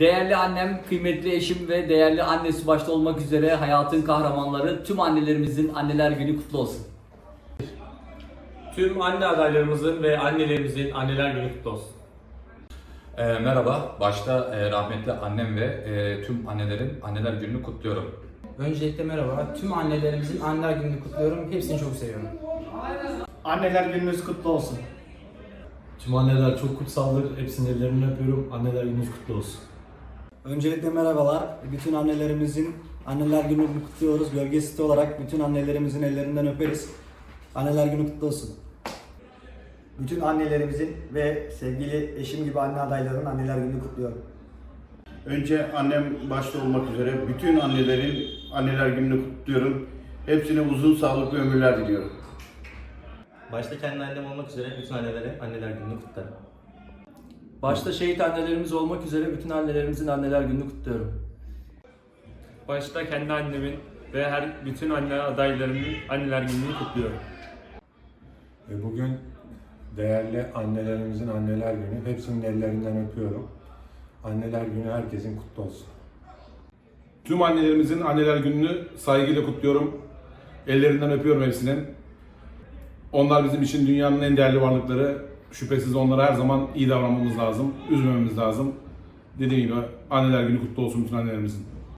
Değerli annem, kıymetli eşim ve değerli annesi başta olmak üzere hayatın kahramanları tüm annelerimizin anneler günü kutlu olsun. Tüm anne adaylarımızın ve annelerimizin anneler günü kutlu olsun. Ee, merhaba, başta e, rahmetli annem ve e, tüm annelerin anneler gününü kutluyorum. Öncelikle merhaba. Tüm annelerimizin anneler gününü kutluyorum. Hepsini çok seviyorum. Anneler gününüz kutlu olsun. Tüm anneler çok kutsaldır. Hepsinin ellerinden öpüyorum. Anneler gününüz kutlu olsun. Öncelikle merhabalar. Bütün annelerimizin anneler gününü kutluyoruz. Gölge Site olarak bütün annelerimizin ellerinden öperiz. Anneler günü kutlu olsun. Bütün annelerimizin ve sevgili eşim gibi anne adaylarının anneler gününü kutluyorum. Önce annem başta olmak üzere bütün annelerin anneler gününü kutluyorum. Hepsine uzun sağlıklı ömürler diliyorum. Başta kendi annem olmak üzere bütün annelere anneler gününü kutlarım. Başta şehit annelerimiz olmak üzere bütün annelerimizin anneler gününü kutluyorum. Başta kendi annemin ve her bütün anne adaylarının anneler gününü kutluyorum. Ve bugün değerli annelerimizin anneler günü. Hepsinin ellerinden öpüyorum. Anneler günü herkesin kutlu olsun. Tüm annelerimizin anneler gününü saygıyla kutluyorum. Ellerinden öpüyorum hepsinin. Onlar bizim için dünyanın en değerli varlıkları. Şüphesiz onlara her zaman iyi davranmamız lazım, üzmememiz lazım. Dediğim gibi anneler günü kutlu olsun bütün annelerimizin.